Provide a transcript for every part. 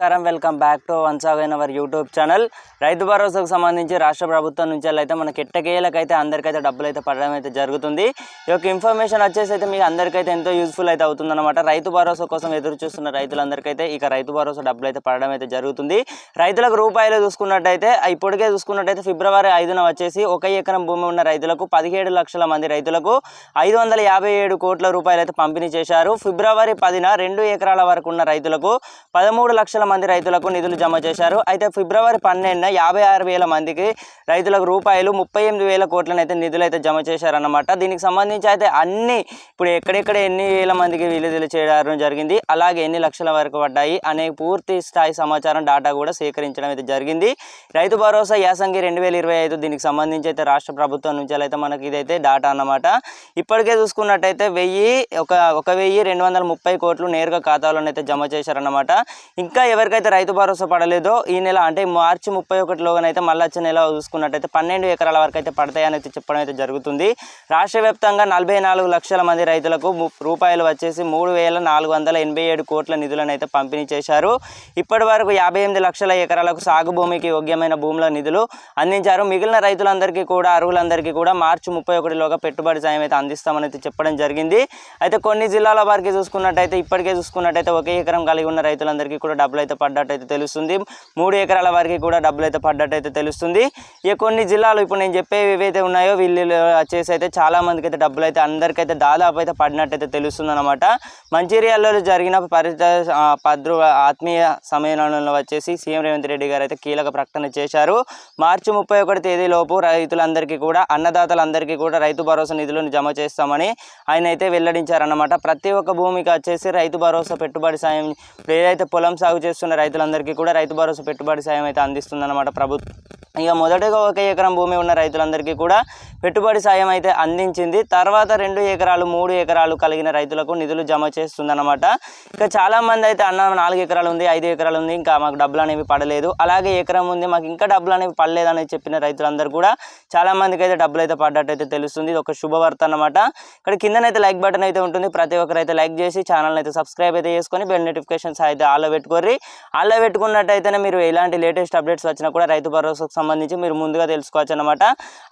నమస్కారం. Welcome back to once again our YouTube channel రైతు భరోసాకు సంబంధించి రాష్ట్ర ప్రభుత్వం నుంచి అయితే మనకి ఎట్టకేలకైతే అందరికైతే డబ్బులు అయితే పడడం అయితే జరుగుతుంది. ఈ యొక్క ఇన్ఫర్మేషన్ వచ్చేసి అయితే మీకు అందరికైతే ఎంతో యూస్ఫుల్ అయితే అవుతుందన్నమాట. రైతు భరోసా కోసం ఎదురు చూస్తున్న రైతులందరికైతే ఇక రైతు భరోసా డబ్బులు అయితే పడడం అయితే జరుగుతుంది. రైతులకు రూపాయలు చూసుకున్నట్టయితే ఇప్పటికే చూసుకున్నట్టయితే ఫిబ్రవరి ఐదున వచ్చేసి ఒక ఎకరం భూమి ఉన్న రైతులకు పదిహేడు లక్షల మంది రైతులకు ఐదు వందల యాభై ఏడు కోట్ల రూపాయలు అయితే పంపిణీ చేశారు. ఫిబ్రవరి పదిన రెండు ఎకరాల వరకు ఉన్న రైతులకు పదమూడు లక్షల మంది రైతులకు నిధులు జమ చేశారు. అయితే ఫిబ్రవరి పన్నెండున యాభై ఆరు వేల మందికి రైతులకు రూపాయలు ముప్పై ఎనిమిది వేల కోట్లను అయితే నిధులు అయితే జమ చేశారన్నమాట. దీనికి సంబంధించి అయితే అన్ని ఇప్పుడు ఎక్కడెక్కడ ఎన్ని వేల మందికి విడుదల చేయడం జరిగింది అలాగే ఎన్ని లక్షల వరకు పడ్డాయి అనే పూర్తి స్థాయి సమాచారం డాటా కూడా సేకరించడం అయితే జరిగింది. రైతు భరోసా యాసంగి రెండు వేల ఇరవై ఐదు దీనికి సంబంధించి అయితే రాష్ట్ర ప్రభుత్వం నుంచి అయితే మనకి ఇదైతే డాటా అన్నమాట. ఇప్పటికే చూసుకున్నట్టయితే వెయ్యి ఒక ఒక వెయ్యి రెండు వందల ముప్పై కోట్లు నేరుగా ఖాతాలోనైతే జమ చేశారన్నమాట. ఇంకా ఎవరికైతే రైతు భరోసా పడలేదో ఈ నెల అంటే మార్చి ముప్పై ఒకటిలోనైతే మళ్ళీ వచ్చే నెల చూసుకున్నట్టయితే పన్నెండు ఎకరాల వరకు అయితే పడతాయని అయితే చెప్పడం అయితే జరుగుతుంది. రాష్ట్ర వ్యాప్తంగా నలభై నాలుగు లక్షల మంది రైతులకు రూపాయలు వచ్చేసి మూడు వేల నాలుగు వందల ఎనభై ఏడు కోట్ల నిధులను అయితే పంపిణీ చేశారు. ఇప్పటి వరకు యాభై ఎనిమిది లక్షల ఎకరాలకు సాగు భూమికి యోగ్యమైన భూముల నిధులు అందించారు. మిగిలిన రైతులందరికీ కూడా అరువులందరికీ కూడా మార్చి ముప్పై ఒకటిలోగా పెట్టుబడి సాయం అయితే అందిస్తామని అయితే చెప్పడం జరిగింది. అయితే కొన్ని జిల్లాల వారికి చూసుకున్నట్టయితే ఇప్పటికే చూసుకున్నట్టయితే ఒకే ఎకరం కలిగి ఉన్న రైతులందరికీ కూడా డబ్బులు అయితే పడ్డట్టయితే తెలుస్తుంది. మూడు ఎకరాల వారికి కూడా డబ్బులు అయితే పడ్డట్టయితే తెలుస్తుంది. ఇక కొన్ని జిల్లాలు ఇప్పుడు నేను చెప్పేవి ఏవైతే ఉన్నాయో వీళ్ళు వచ్చేసి అయితే చాలా మందికి అయితే డబ్బులు అయితే అందరికైతే దాదాపు అయితే పడినట్టయితే తెలుస్తుంది అనమాట మంచిర్యాలలో జరిగిన పరిత పద్రు ఆత్మీయ సమ్మేళనంలో వచ్చేసి సీఎం రేవంత్ రెడ్డి గారు అయితే కీలక ప్రకటన చేశారు. మార్చి ముప్పై ఒకటి తేదీలోపు రైతులందరికీ కూడా అన్నదాతలందరికీ కూడా రైతు భరోసా నిధులను జమ చేస్తామని ఆయన అయితే వెల్లడించారన్నమాట. ప్రతి ఒక్క భూమికి వచ్చేసి రైతు భరోసా పెట్టుబడి సాయం ఏదైతే పొలం సాగు చేస్తున్న రైతులందరికీ కూడా రైతు భరోసా పెట్టుబడి సాయం అయితే అందిస్తుందన్నమాట ప్రభుత్వం ఇక మొదటగా ఒక ఎకరం భూమి ఉన్న రైతులందరికీ కూడా పెట్టుబడి సాయం అయితే అందించింది. తర్వాత రెండు ఎకరాలు మూడు ఎకరాలు కలిగిన రైతులకు నిధులు జమ చేస్తుందన్నమాట. ఇక చాలామంది అయితే అన్న నాలుగు ఎకరాలు ఉంది ఐదు ఎకరాలు ఉంది ఇంకా మాకు డబ్బులు అనేవి పడలేదు. అలాగే ఎకరం ఉంది మాకు ఇంకా డబ్బులు అనేవి పడలేదని చెప్పిన రైతులందరూ కూడా చాలామందికి అయితే డబ్బులు అయితే పడ్డట్టు అయితే తెలుస్తుంది. ఇది ఒక శుభవార్త అన్నమాట. ఇక్కడ కిందనైతే లైక్ బటన్ అయితే ఉంటుంది. ప్రతి ఒక్కరు అయితే లైక్ చేసి ఛానల్ అయితే సబ్స్క్రైబ్ అయితే చేసుకొని బెల్ నోటిఫికేషన్స్ అయితే ఆల్లో పెట్టుకోర్రి. ఆల్లో పెట్టుకున్నట్టయితేనే మీరు ఎలాంటి లేటెస్ట్ అప్డేట్స్ వచ్చినా కూడా రైతు భరోసాకు సంబంధించి మీరు ముందుగా తెలుసుకోవచ్చు అనమాట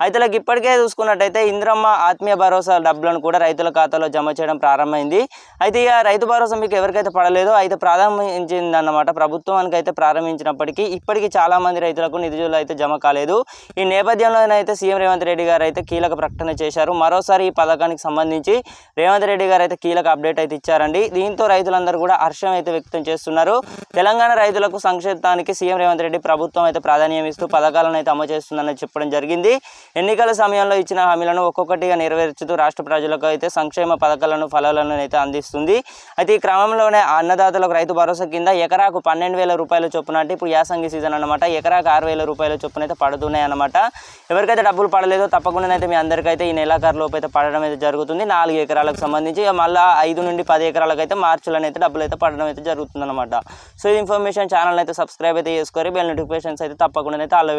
రైతులకు ఇప్పటికే చూసుకున్నట్టయితే ఇంద్రమ్మ ఆత్మీయ భరోసా డబ్బులను కూడా రైతుల ఖాతాలో జమ చేయడం ప్రారంభమైంది. అయితే ఇక రైతు భరోసా మీకు ఎవరికైతే పడలేదో అయితే ప్రారంభించింది అన్నమాట ప్రభుత్వానికి అయితే ప్రారంభించినప్పటికీ ఇప్పటికీ చాలామంది రైతులకు నిధులు అయితే జమ కాలేదు. ఈ నేపథ్యంలోనైతే సీఎం రేవంత్ రెడ్డి గారు అయితే కీలక ప్రకటన చేశారు. మరోసారి ఈ పథకానికి సంబంధించి రేవంత్ రెడ్డి గారు అయితే కీలక అప్డేట్ అయితే ఇచ్చారండి. దీంతో రైతులందరూ కూడా హర్షం అయితే వ్యక్తం చేస్తున్నారు. తెలంగాణ రైతులకు సంక్షేమానికి సీఎం రేవంత్ రెడ్డి ప్రభుత్వం అయితే ప్రాధాన్యం ఇస్తూ పథకాలను అయితే అమలు చేస్తుందని చెప్పడం జరిగింది. ఎన్నికల సమయంలో ఇచ్చిన హామీలను ఒక్కొక్కటిగా నెరవేర్చుతూ రాష్ట్ర ప్రజలకు అయితే సంక్షేమ పథకాలను ఫలాలను అయితే అందిస్తుంది అయితే ఈ క్రమంలోనే అన్నదాతలకు రైతు భరోసా కింద ఎకరాకు పన్నెండు వేల రూపాయల చొప్పున అంటే ఇప్పుడు యాసంగి సీజన్ అన్నమాట. ఎకరాకు ఆరు వేల రూపాయల చొప్పున అయితే పడుతున్నాయి అనమాట ఎవరికైతే డబ్బులు పడలేదో తప్పకుండా అయితే మీ అందరికైతే ఈ నెలాఖరులోపు అయితే పడడం అయితే జరుగుతుంది. నాలుగు ఎకరాలకు సంబంధించి మళ్ళీ ఐదు నుండి పది ఎకరాలకు అయితే మార్చిలోనే అయితే డబ్బులు అయితే పడడం అయితే జరుగుతుంది అనమాట సో ఇన్ఫర్మేషన్ ఛానల్ అయితే సబ్స్క్రైబ్ అయితే చేసుకోరి బెల్ నోటిఫికేషన్స్ అయితే తప్పకుండా అయితే అలా